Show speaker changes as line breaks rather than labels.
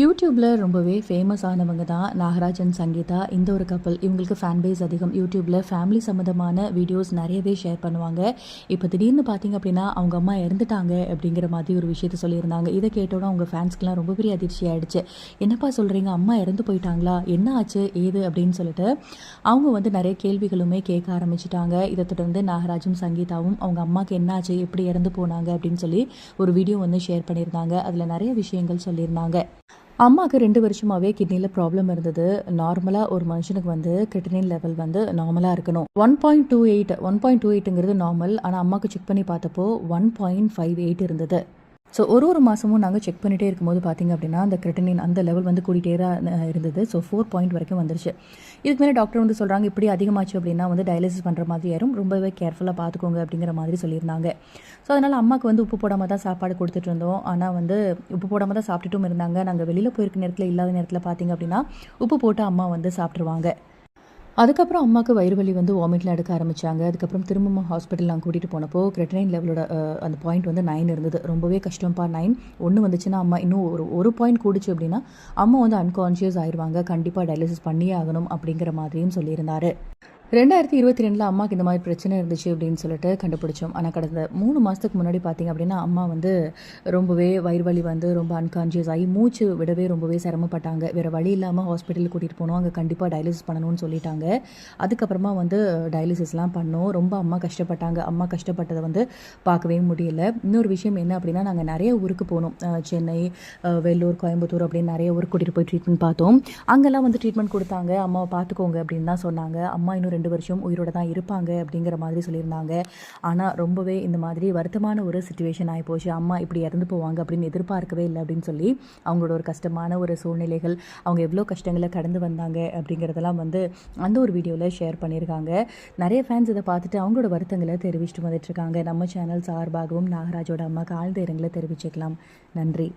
யூடியூப்பில் ரொம்பவே ஃபேமஸ் ஆனவங்க தான் நாகராஜன் சங்கீதா. இந்த ஒரு கப்பல் இவங்களுக்கு ஃபேன் பேஸ் அதிகம். யூடியூப்பில் ஃபேமிலி சம்மந்தமான வீடியோஸ் நிறையவே ஷேர் பண்ணுவாங்க. இப்போ திடீர்னு பார்த்தீங்க அப்படின்னா அவங்க அம்மா இறந்துட்டாங்க அப்படிங்கிற மாதிரி ஒரு விஷயத்த சொல்லியிருந்தாங்க. இதை கேட்டோன்னா அவங்க ஃபேன்ஸ்க்குலாம் ரொம்ப பெரிய அதிர்ச்சி ஆயிடுச்சு. என்னப்பா சொல்கிறீங்க அம்மா இறந்து போயிட்டாங்களா? என்ன ஆச்சு? ஏது? அப்படின்னு சொல்லிட்டு அவங்க வந்து நிறைய கேள்விகளுமே கேட்க ஆரம்பிச்சிட்டாங்க. இதை தொடர்ந்து நாகராஜும் சங்கீதாவும் அவங்க அம்மாவுக்கு என்ன ஆச்சு எப்படி இறந்து போனாங்க? அப்படின்னு சொல்லி ஒரு வீடியோ வந்து ஷேர் பண்ணியிருந்தாங்க. அதில் நிறைய விஷயங்கள் சொல்லியிருந்தாங்க. அம்மாவுக்கு ரெண்டு வருஷமாகவே கிட்னியில் ப்ராப்ளம் இருந்தது. நார்மலாக ஒரு மனுஷனுக்கு வந்து கிட்னின் லெவல் வந்து நார்மலாக இருக்கணும். One point two eight one point two எயிட்டுங்கிறது normal ஆனால் அம்மாவுக்கு செக் பண்ணி பார்த்தப்போ ஒன் பாயிண்ட் ஃபைவ் எயிட் இருந்தது. ஸோ ஒரு ஒரு மாதமும் நாங்கள் செக் பண்ணிகிட்டே இருக்கும்போது பார்த்திங்க அப்படின்னா அந்த கிரிட்டனின் அந்த லெவல் வந்து கூட்டிகிட்டே இருந்தது. ஸோ ஃபோர் பாயிண்ட் வரைக்கும் வந்துருச்சு. இதுக்கு மேலே டாக்டர் வந்து சொல்கிறாங்க இப்படி அதிகமாச்சு அப்படின்னா வந்து டயாலிசிஸ் பண்ணுற மாதிரி ஆயிரும் ரொம்பவே கேர்ஃபுல்லாக பார்த்துக்கோங்க அப்படிங்கிற மாதிரி சொல்லியிருந்தாங்க. ஸோ அதனால் அம்மாவுக்கு வந்து உப்பு போடாமல் தான் சாப்பாடு கொடுத்துட்டு இருந்தோம். ஆனால் வந்து உப்பு போடாமல் தான் சாப்பிட்டுட்டும் இருந்தாங்க. நாங்கள் வெளியில் போயிருக்க நேரத்தில் இல்லாத நேரத்தில் பார்த்திங்க அப்படின்னா உப்பு போட்டு அம்மா வந்து சாப்பிட்ருவாங்க அதுக்கப்புறம் அம்மாவுக்கு வயிறு வலி வந்து வாமிட்லாம் எடுக்க ஆரம்பிச்சாங்க. அதுக்கப்புறம் திரும்பவும் ஹாஸ்பிட்டல்லாம் கூட்டிகிட்டு போனப்போ கிரெட்டனைன் லெவலோட அந்த பாயிண்ட் வந்து நைன் இருந்தது. ரொம்பவே கஷ்டம்ப்பா நைன் ஒன்று வந்துச்சுன்னா அம்மா இன்னும் ஒரு ஒரு பாயிண்ட் கூடிச்சு அப்படின்னா அம்மா வந்து அன்கான்ஷியஸ் ஆயிடுவாங்க கண்டிப்பாக டயாலிசிஸ் பண்ணியே ஆகணும் அப்படிங்கிற மாதிரியும் சொல்லியிருந்தாரு. ரெண்டாயிரத்தி இருபத்தி ரெண்டில் அம்மாவுக்கு இந்த மாதிரி பிரச்சனை இருந்துச்சு அப்படின்னு சொல்லிட்டு கண்டுபிடிச்சோம். ஆனால் கடந்த மூணு மாதத்துக்கு முன்னாடி பார்த்தீங்க அப்படின்னா அம்மா வந்து ரொம்பவே வயிறு வலி வந்து ரொம்ப அன்கான்ஷியஸ் ஆகி மூச்சு விடவே ரொம்பவே சிரமப்பட்டாங்க. வேறு வழி இல்லாமல் ஹாஸ்பிட்டலுக்கு கூட்டிகிட்டு போனோம். அங்கே கண்டிப்பாக டயாலிசிஸ் பண்ணணும்னு சொல்லிட்டாங்க. அதுக்கப்புறமா வந்து டயாலிசிஸ்லாம் பண்ணோம். ரொம்ப அம்மா கஷ்டப்பட்டாங்க. அம்மா கஷ்டப்பட்டதை வந்து பார்க்கவே முடியல. இன்னொரு விஷயம் என்ன அப்படின்னா நாங்கள் நிறைய ஊருக்கு போனோம். சென்னை வெள்ளூர் கோயம்புத்தூர் அப்படின்னு நிறைய ஊருக்கு கூட்டிகிட்டு போய் ட்ரீட்மெண்ட் பார்த்தோம். அங்கெல்லாம் வந்து ட்ரீட்மெண்ட் கொடுத்தாங்க. அம்மாவை பார்த்துக்கோங்க அப்படின்னு தான் சொன்னாங்க. அம்மா இன்னும் ரெண்டு வருஷம் உயிரோட தான் இருப்பாங்க அப்படிங்கிற மாதிரி சொல்லியிருந்தாங்க. ஆனால் ரொம்பவே இந்த மாதிரி வருத்தமான ஒரு சுச்சுவேஷன் ஆகி போச்சு. அம்மா இப்படி இறந்து போவாங்க அப்படின்னு எதிர்பார்க்கவே இல்லை அப்படின்னு சொல்லி அவங்களோட ஒரு கஷ்டமான ஒரு சூழ்நிலைகள் அவங்க எவ்வளோ கஷ்டங்களை கடந்து வந்தாங்க அப்படிங்கிறதெல்லாம் வந்து அந்த ஒரு வீடியோவில் ஷேர் பண்ணியிருக்காங்க. நிறைய ஃபேன்ஸ் இதை பார்த்துட்டு அவங்களோட வருத்தங்களை தெரிவிச்சுட்டு வந்துட்டு இருக்காங்க. நம்ம சேனல் சார்பாகவும் நாகராஜோட அம்மாவுக்கு ஆழ்ந்த இரங்கலை தெரிவிச்சுக்கலாம். நன்றி.